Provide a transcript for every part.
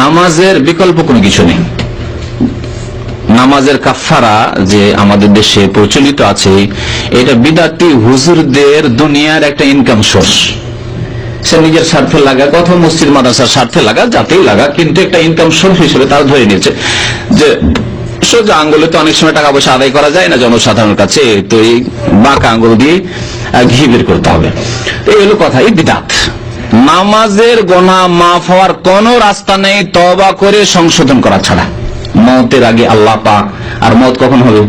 নামাজের বিকল্প কোনো কিছু নেই। নামাজের কাফারা যে আমাদের দেশে প্রচলিত আছে, এটা বিদাতি হুজুরদের দুনিয়ার একটা ইনকাম সোর্স সে নিজের স্বার্থে লাগা অথবা মসজিদ, মাদ্রাসার স্বার্থে লাগা যাতেই লাগা কিন্তু একটা ইনকাম সোর্স হিসেবে তারা ধরে নিয়েছে যে, সোজা আঙ্গুলে তো অনেক সময় টাকা পয়সা আদায় করা যায় না জনসাধারণের কাছে, তো এই বাঁকা আঙ্গুল দিয়ে ঘি বের করতে হবে। এই হলো কথা, এই বিদাত। নামাজের গোনা মাফ হওয়ার কোন রাস্তা নেই তবা করে সংশোধন করা ছাড়া। মতের আগে আল্লাহ পাক, আর মত কখন হবে?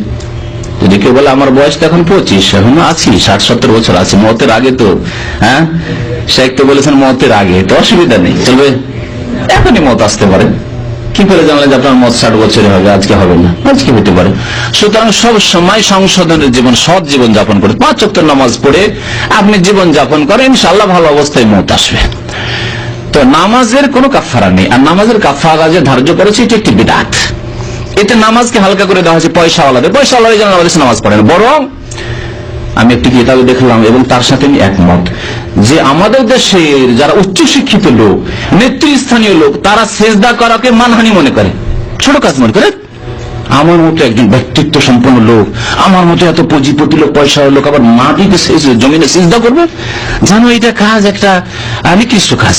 যদি কেউ বলে, আমার বয়স তো এখন পঁচিশ, এখন আছি, ষাট, সত্তর বছর আছে, মতের আগে তো হ্যাঁ? শেখ তো বলেছেন, মতের আগে, তো অসুবিধা নেই, চলবে? এখনই মত আসতে পারে। কি করে জানলেন যে আপনার মত ষাট বছরে হবে, আজকে হবে না? আজকে হতে পারে। সুতরাং সব সময় সংশোধনের জীবন, সৎ জীবন যাপন করে। পাঁচ অক্ট নামাজ পড়ে আপনি জীবন যাপন করেন ইনশাল্লাহ ভালো অবস্থায় মত আসবে। তো নামাজের কোনো কাফারা নেই। আর নামাজের কাফারা যে ধার্য করেছে, এটি একটি বিরাট এতে নামাজকে হালকা করে দেওয়া হয়েছে পয়সা আলাদা। পয়সা আলাদা যেন নামাজ পড়েন। বরং আমি একটি কিতাবে দেখলাম এবং তার সাথে আমি একমত যে আমাদের দেশের যারা উচ্চ শিক্ষিত লোক, নেতৃস্থানীয় লোক, তারা সেজদা করাকে মানহানি মনে করে। ছোট কাজ মনে করে। আমার মতো একজন ব্যক্তিত্ব সম্পন্ন লোক, আমার মতো এত পুঁজিপতি লোক পয়সা লোক আবার মাটিতে জমিনে সিজদা করবে? জানো, এটা কাজ একটা নিকৃষ্ট কাজ।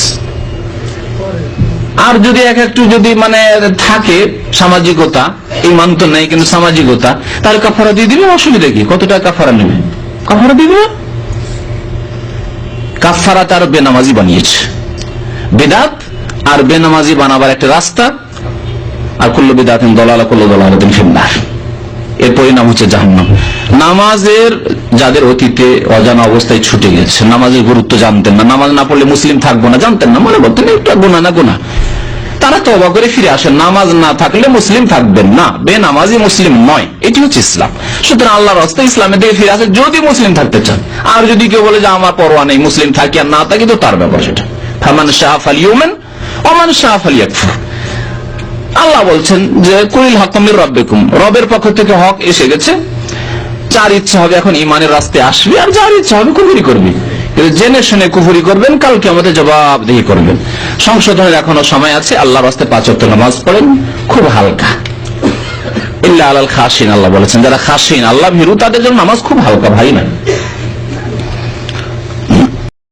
আর যদি এক একটু যদি মানে থাকে সামাজিকতা ইমান তো নেই, কিন্তু সামাজিকতা, তার কাফারা দিয়ে দিবে অসুবিধা কি? কত টাকা কাফারা নেবে? কাফারা দিবে? কাফারা তার বেনামাজি বানিয়েছে। বেদাত আর বেনামাজি বানাবার একটা রাস্তা। আর ফিন্নার। এর পরিণাম হচ্ছে জাহান্নাম। নামাজের যাদের অতীতে অজানা অবস্থায় ছুটে গেছে, নামাজের গুরুত্ব জানতেন না। নামাজ না পড়লে মুসলিম থাকব না, জানতেন না। মনে করতেন, একটা গুণা না গুণা তারা তো অবাক করে ফিরে আসেন। নামাজ না থাকলে মুসলিম থাকবেন না। বে নামাজি মুসলিম নয়। এটি হচ্ছে ইসলাম। সুতরাং আল্লাহর রাস্তা ইসলামের দিকে ফিরে আসে যদি মুসলিম থাকতে চান। আর যদি কেউ বলে যে আমার পরোয়া নেই, মুসলিম থাকি আর না থাকি, তো তার ব্যাপার সেটা। ফামান শাহ আল ইউমেন, ওমান শাহ আল ইয়াকফুর। আল্লাহ বলছেন যে কুইল হকমির রব্বেকুম। রবের পক্ষ থেকে হক এসে গেছে। যার ইচ্ছা হবে এখন ইমানের রাস্তায় আসবি, আর যার ইচ্ছা হবে কুফুরি করবি। জেনে শুনে কুফুরি করবেন, কালকে আমাদের জবাবদিহি করবেন। সংশোধনের এখনও সময় আছে আল্লাহ রাস্তায় পাঁচ ওয়াক্ত নামাজ পড়েন, খুব হালকা। ইল্লা আলাল খাসিন আল্লাহ বলেছেন, যারা খাসিন আল্লাহ ভিরু, তাদের জন্য নামাজ খুব হালকা ভাই না